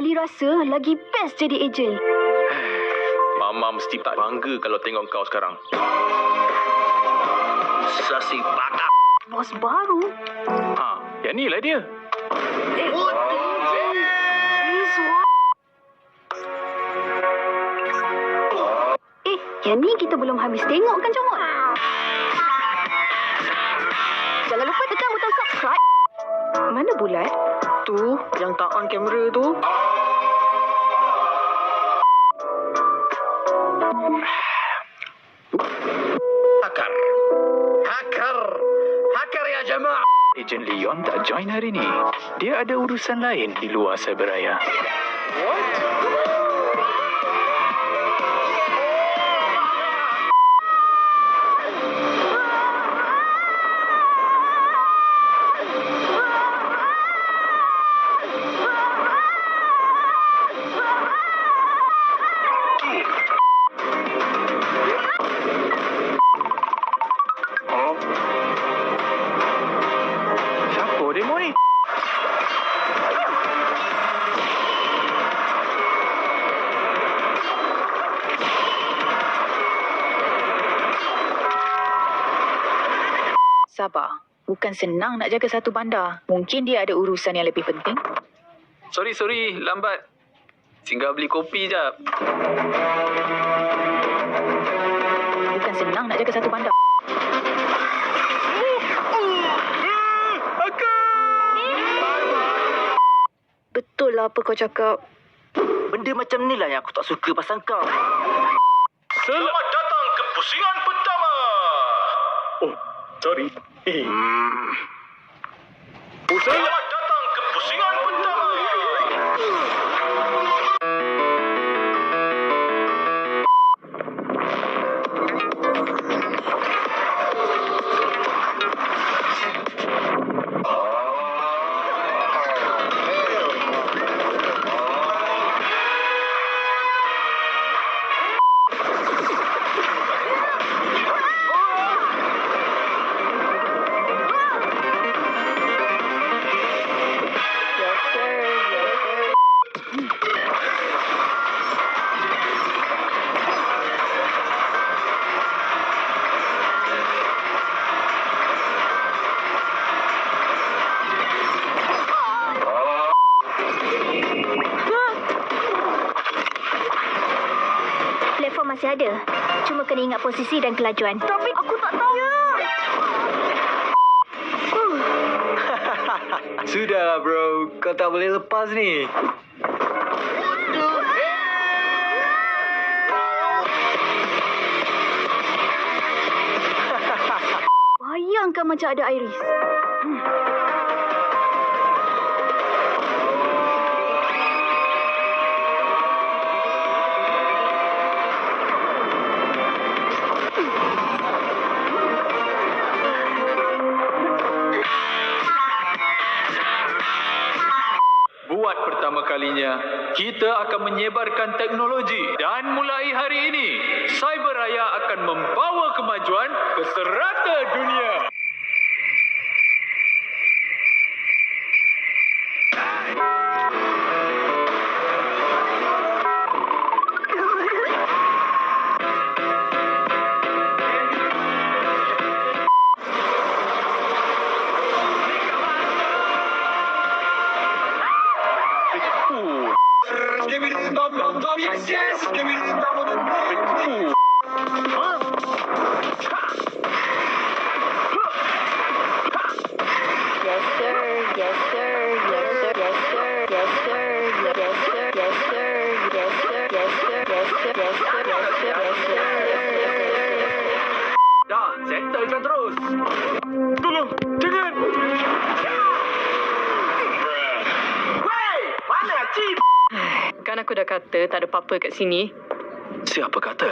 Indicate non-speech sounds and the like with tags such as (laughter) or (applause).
Ali rasa lagi best jadi ejen. Mama mesti tak bangga kalau tengok kau sekarang. Sasi baka. Bos baru. Ha, yang ni lah dia. Rizwan. Eh, yang ni kita belum habis tengok kan comot? Mana bulat? Tu, yang tak on kamera tu. Hakar. Hakar. Hakar ya jemaah. Ejen Leon tak join hari ni. Dia ada urusan lain di luar Cyberaya. Siapa Sabar. Bukan senang nak jaga satu bandar. Mungkin dia ada urusan yang lebih penting. Sorry, sorry. Lambat. Singgah beli kopi jap. Bukan senang nak jaga satu bandar. Lah apa kau cakap. Benda macam ni lah yang aku tak suka pasal kau. Selamat datang ke pusingan pertama. Oh, sorry. Hmm. Selamat Ada. Cuma kena ingat posisi dan kelajuan. Tapi aku tak tahu. (laughs) Sudah bro, kau tak boleh lepas ni. Bayangkan macam ada Iris. Buat kita akan menyebarkan teknologi dan mulai hari ini, Cyberaya akan membawa kemajuan ke serata dunia. Give Kan aku dah kata tak ada apa-apa kat sini. Siapa kata?